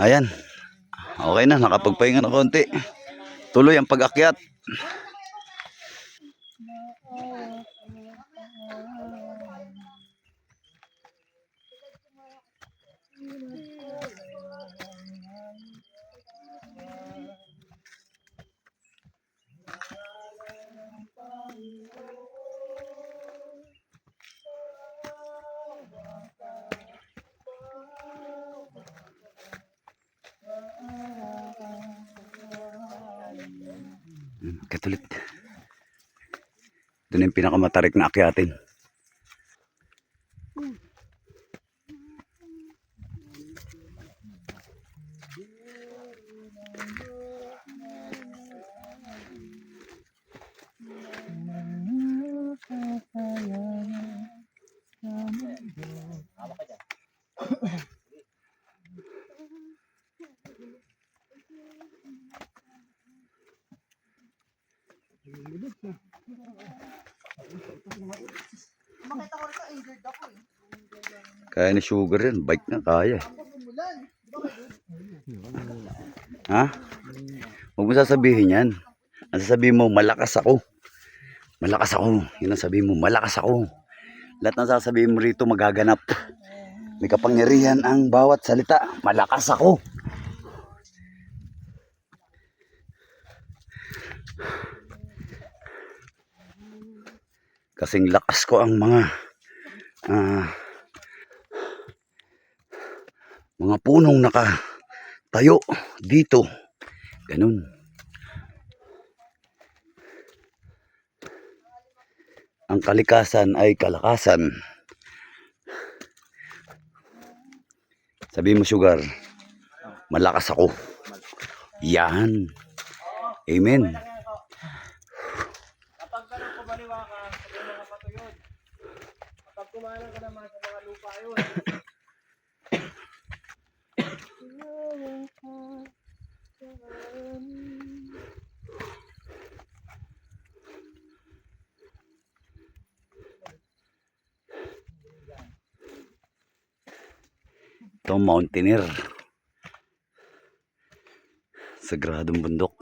Ayan. Okay na, nakapagpahinga na konti. Tuloy ang pag-akyat. Akyat ulit. Ito na yung pinakamatarik na akyatin. Makita ko rin sa injured ako eh. Kaya ni Sugar yan. Bike na kaya. Ha? Huwag mo sasabihin yan. Ang sasabihin mo, malakas ako. Malakas ako. Yun ang sabihin mo, malakas ako. Lahat ng sasabihin mo rito magaganap. May kapangyarihan ang bawat salita. Malakas ako. Kasing lakas ko ang mga ah, mga punong naka tayo dito. Ganun. Ang kalikasan ay kalakasan. Sabi mo, Sugar, malakas ako. Yan. Amen. Kapag ganun kumaliwa ka sa mga pato yun. Kapag kumalang ka naman sa mga lupa yun. Ito, mountaineer. Sagradong bundok.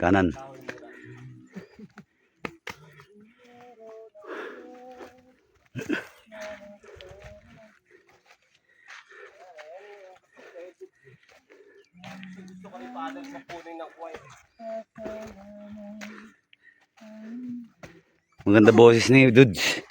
Kanan. Maganda boses ni Dudes.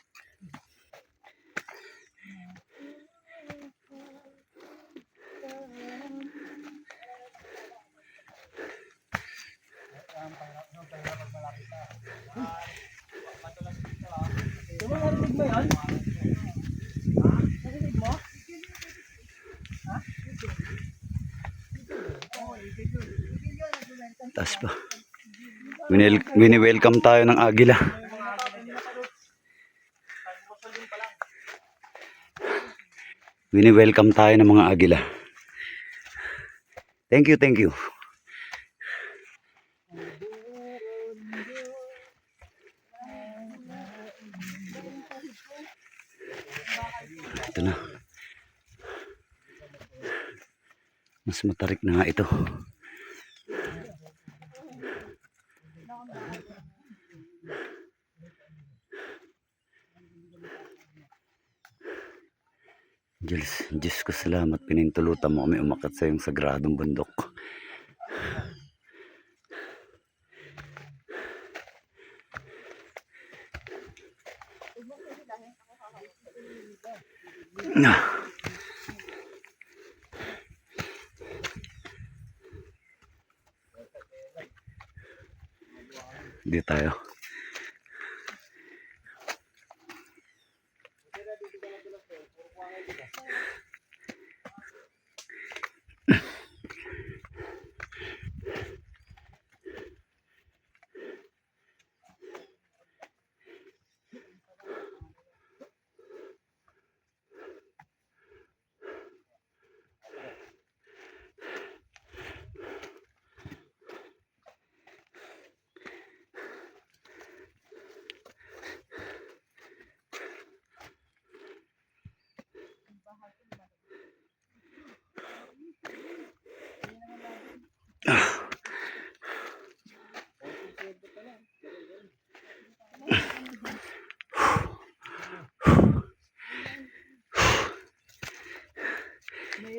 Taas pa. Wini-welcome tayo ng agila. Wini-welcome tayo ng mga agila. Thank you, thank you. Ito na. Mas matarik na nga ito. Diyos, Diyos ko salamat pinintulutan mo kami umakyat sa iyong sagradong bundok. Ah. Di tayo.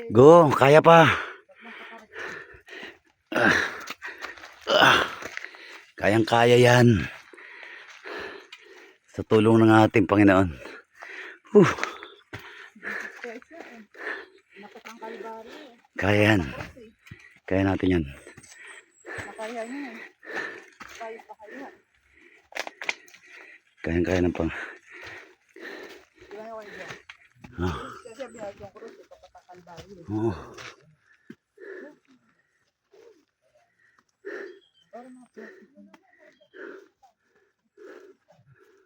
Go, kaya pa. Ah. Ah. Kayang-kaya yan. Sa tulong ng ating Panginoon. Kalbari. Kaya yan. Kaya natin yan. Nakaya niya. Kaya pa kaya. Kayang-kaya ng pang... Ah. Kasi biyag yung krus, ito pa Oh.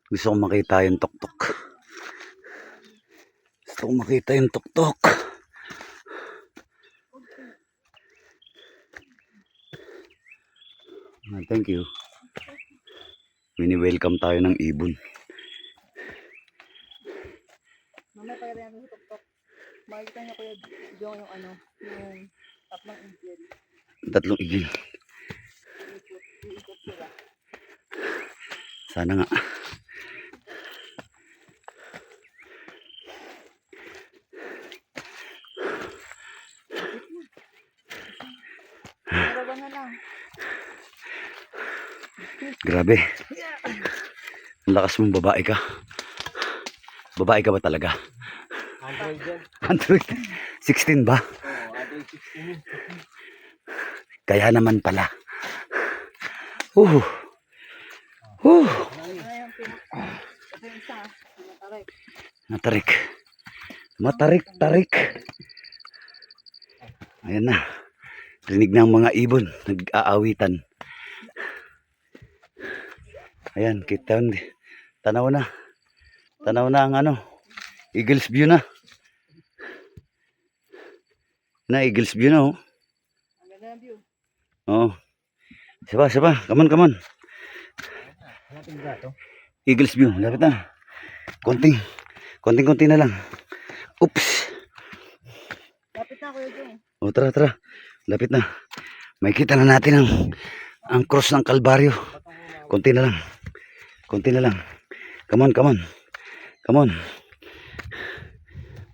Gusto kong makita yung tuktok. Gusto kong makita yung tuktok. Ah, thank you. Mini-welcome tayo ng ibon. Mamaya pa rin yung tuktok. Makikita niya kuya Jong yung ano, yung tatlong angel. Tatlong sila. Sana nga. Grabe. Ang lakas mong babae ka. Babae ka ba talaga? Android. Android 16 ba? Oo, Android 16. Kaya naman pala. Uh. Uh. Matarik. Matarik, tarik. Ayan na. Rinig ng mga ibon. Nag-aawitan. Ayan, kita. Tanaw na. Tanaw na ang ano. Eagles view na. Na, Eagles view na oh. Ang ganda ng view. Oo. Siapa, siapa. Come on, come on. Eagles view. Lapit na. Konting. Konting-konti na lang. Oops. Lapit na kuya Jong. O tara, tara. Lapit na. May kita na natin ang ang cross ng Kalbaryo. Konti na lang. Konti na lang. Come on, come on. Come on.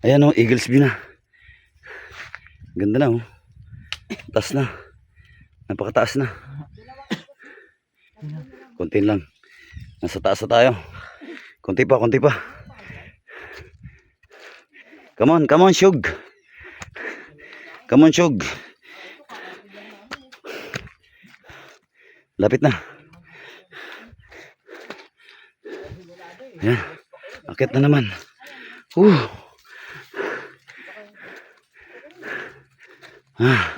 Ayan o, Eagles view na. Ganda na oh. Taas na. Napakataas na. Konti lang. Nasa taas na tayo. Konti pa, konti pa. Come on, come on, Shug. Come on, Shug. Lapit na. Ayan. Akit na naman. Uh. Ah.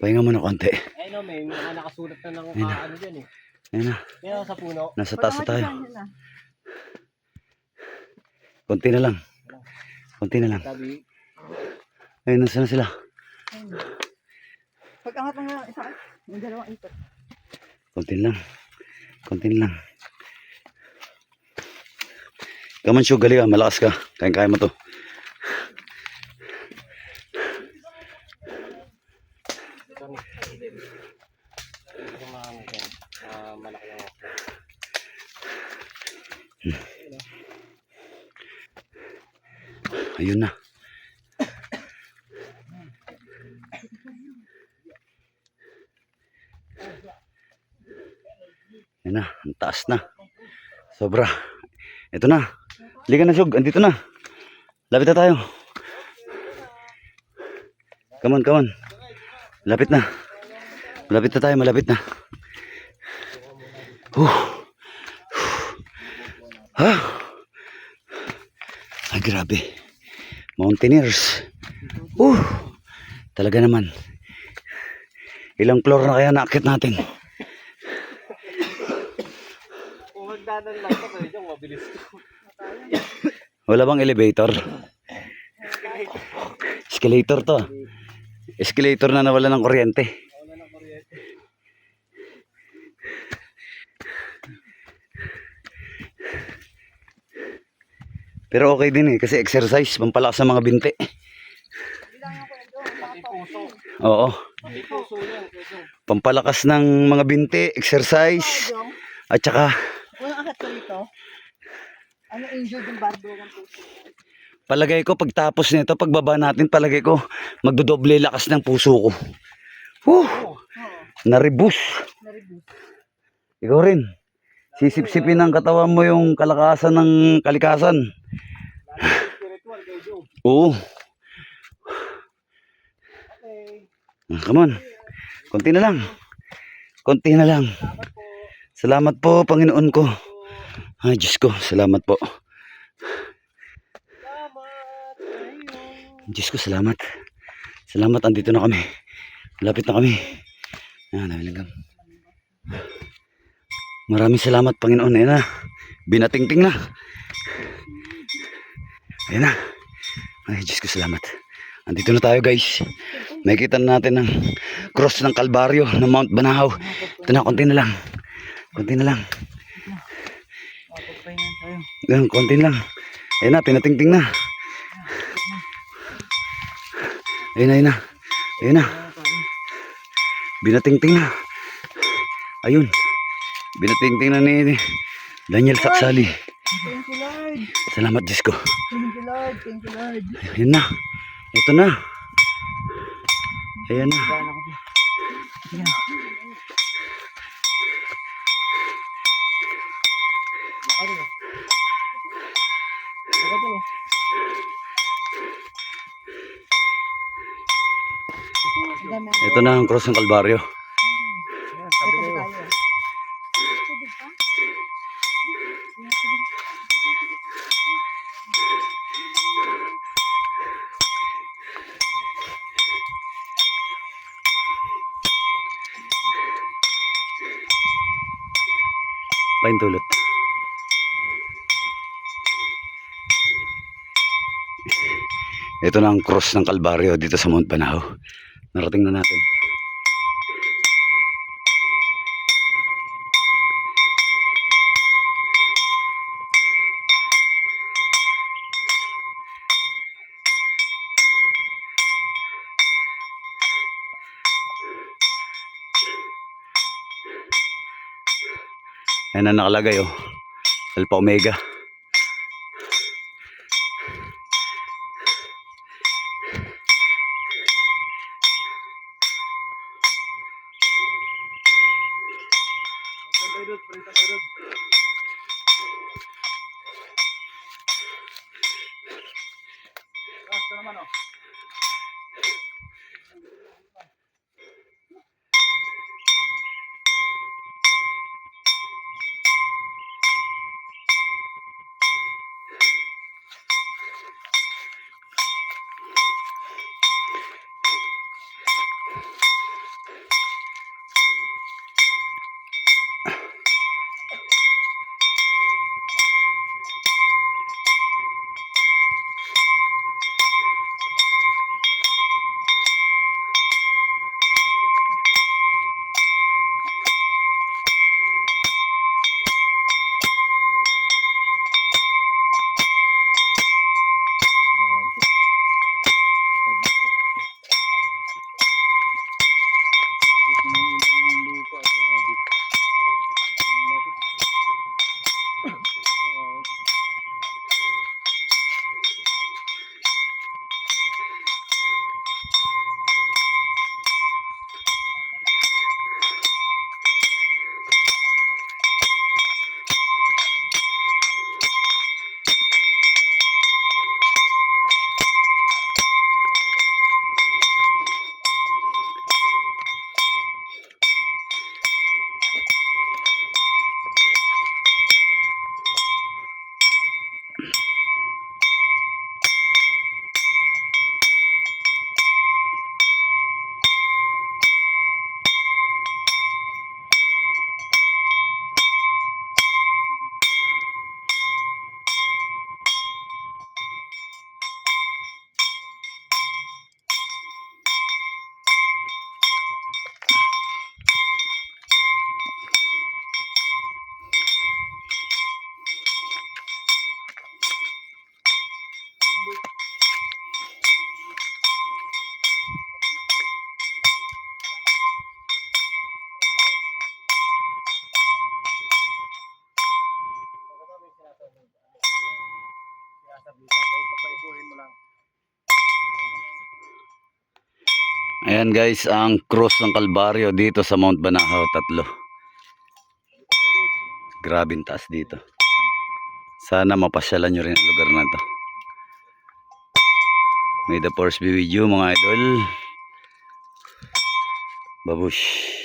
Pahinga muna konti. Eh no, may mga nakasulat na ng uh, ano dyan eh. Ayan na. Yan sa puno. Nasa taas na tayo. Konti na lang. Konti na lang. Sabi, Ayun, nasa na sila. Ayun. Pag-angat mo nga isa. Yung dalawang ikot. Konti lang. Konti lang. Come on, Shug. Gali ka. Malakas ka. Kaya-kaya mo to. Ni. Ito mga ano dyan. Mga malaki lang ako. Ayun na. Yan na, ang taas na. Sobra. Ito na. Liga na, Shug. Andito na. Lapit na tayo. Come on, come on. Lapit na. Malapit na tayo, malapit na. Huh. Ha? Ay, grabe. Mountaineers. Uh, talaga naman. Ilang floor na kaya naakit natin? Kung magdanan lang ito, mabilis ko. Wala bang elevator? Escalator to. Escalator na nawala ng kuryente. Wala ng kuryente. Pero okay din eh, kasi exercise, pampalakas sa mga puso. Oo, pampalakas ng mga binti, exercise, at saka. Ano injured yung bardo ng puso. Palagay ko pagtapos nito, pagbaba natin, palagay ko magdodoble lakas ng puso ko. Whew, naribus. Naribus. Ikaw rin. Sisipsipin ng katawan mo yung kalakasan ng kalikasan. Oo. Come on. Konti na lang. Konti na lang. Salamat po, Panginoon ko. Ay, Diyos ko, salamat po. Diyos ko, salamat. Salamat, andito na kami. Malapit na kami. Ah, nabilanggam. Maraming salamat, Panginoon. Ayan na. Binatingting na. Ayan na. Ay, Diyos ko, salamat. Andito na tayo, guys. Makikita na natin ang cross ng Kalbaryo ng Mount Banahaw. Ito na, konti na lang. Konti na lang. Mapagpahinga tayo. Yan, konti lang. Ayan na, pinatingting na. Ayun na, ayun na. Ayun na. Binatingting na. Ayun. Binatingting na ni ni Daniel Saksali. Thank you, Lord. Salamat, Diyos ko. Thank you, Lord. Thank you, Lord. Ayun na. Ito na. Ayan na. Sige na. Ano yun? Ako to. Ang dami ako. Ito na ang cross ng Kalbaryo. Paintulot. Ito na ang cross ng Kalbaryo dito sa Mount Banahaw. Narating na natin. Yan ang nakalagay oh. Alpha Omega. Punta tayo doon. Ah, ito naman oh. Ayan guys, ang cross ng Kalbaryo dito sa Mount Banahaw, tatlo. Grabing taas dito. Sana mapasyalan nyo rin ang lugar na to. May the force be with you mga idol. Babush.